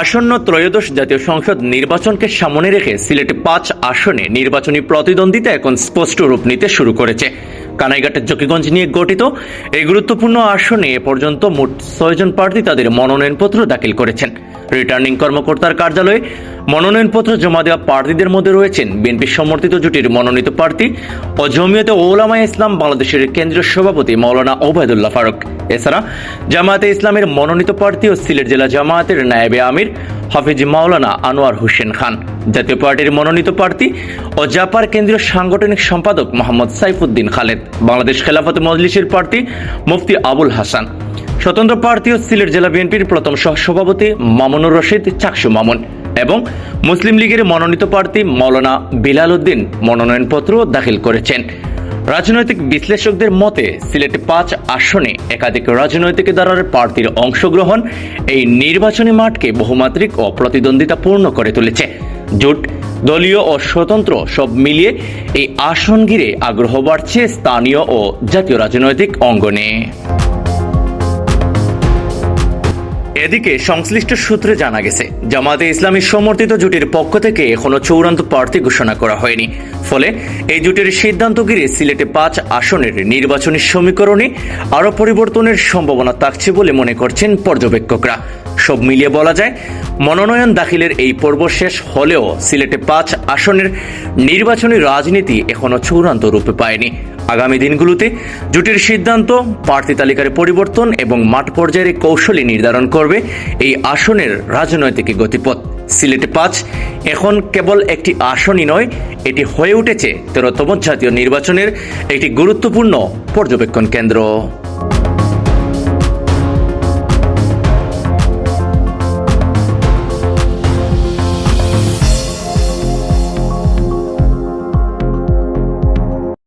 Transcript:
আসন্ন ত্রয়োদশ জাতীয় সংসদ নির্বাচনকে সামনে রেখে সিলেটে পাঁচ আসনে নির্বাচনী প্রতিদ্বন্দ্বিতা এখন স্পষ্ট রূপ নিতে শুরু করেছে। কানাইঘাটের জকিগঞ্জ নিয়ে গঠিত এই গুরুত্বপূর্ণ আসনে এ পর্যন্ত মোট ছয়জন প্রার্থী তাদের মনোনয়নপত্র দাখিল করেছেন। রিটার্নিং কর্মকর্তার কার্যালয়ে মনোনয়নপত্র জমা দেওয়া প্রার্থীদের মধ্যে রয়েছেন বিএনপি সমর্থিত জুটির মনোনীত প্রার্থী ও জমিয়তে ওলামা ইসলাম বাংলাদেশের কেন্দ্রীয় সভাপতি মৌলানা ওবায়দুল্লাহ ফারুক। এছাড়া জামায়াতে ইসলামের মনোনীত প্রার্থী ও সিলেট জেলা জামায়াতের নায়েবে আমির হাফিজ মাওলানা আনোয়ার হোসেন খান। জাতীয় পার্টির মনোনীত প্রার্থী ও জাপার কেন্দ্রীয় সাংগঠনিক সম্পাদক মোহাম্মদ সাইফুদ্দিন খালেদ। বাংলাদেশ খেলাফত মজলিসের প্রার্থী মুফতি আবুল হাসান। স্বতন্ত্র প্রার্থী ও সিলেট জেলা বিএনপির প্রথম সহসভাপতি মামুনুর রশিদ চাকসু মামুন। এবং মুসলিম লীগের মনোনীত প্রার্থী মৌলানা বিলাল উদ্দিন মনোনয়নপত্র দাখিল করেছেন। রাজনৈতিক বিশ্লেষকদের মতে, সিলেটে পাঁচ আসনে একাধিক রাজনৈতিক দলের প্রার্থীর অংশগ্রহণ এই নির্বাচনী মাঠকে বহুমাত্রিক ও প্রতিদ্বন্দ্বিতাপূর্ণ করে তুলেছে। জোট, দলীয় ও স্বতন্ত্র সব মিলিয়ে এই আসন ঘিরে আগ্রহ বাড়ছে স্থানীয় ও জাতীয় রাজনৈতিক অঙ্গনে। এদিকে সংশ্লিষ্ট সূত্রে জানা গেছে জামাতে ইসলামী সমর্থিত জুটির পক্ষ থেকে এখনও চূড়ান্ত প্রার্থী ঘোষণা করা হয়নি। ফলে এই জুটির সিদ্ধান্ত ঘিরে সিলেটে পাঁচ আসনের নির্বাচনী সমীকরণে আরও পরিবর্তনের সম্ভাবনা থাকছে বলে মনে করছেন পর্যবেক্ষকরা। সব মিলিয়ে বলা যায়, মনোনয়ন দাখিলের এই পর্ব শেষ হলেও সিলেটে পাঁচ আসনের নির্বাচনী রাজনীতি এখনও চূড়ান্ত রূপে পায়নি। আগামী দিনগুলোতে জুটির সিদ্ধান্ত, প্রার্থী তালিকার পরিবর্তন এবং মাঠ পর্যায়ের কৌশলী নির্ধারণ করবে এই আসনের রাজনৈতিক গতিপথ। সিলেটে পাঁচ এখন কেবল একটি আসনই নয়, এটি হয়ে উঠেছে তেরোতম জাতীয় নির্বাচনের একটি গুরুত্বপূর্ণ পর্যবেক্ষণ কেন্দ্র।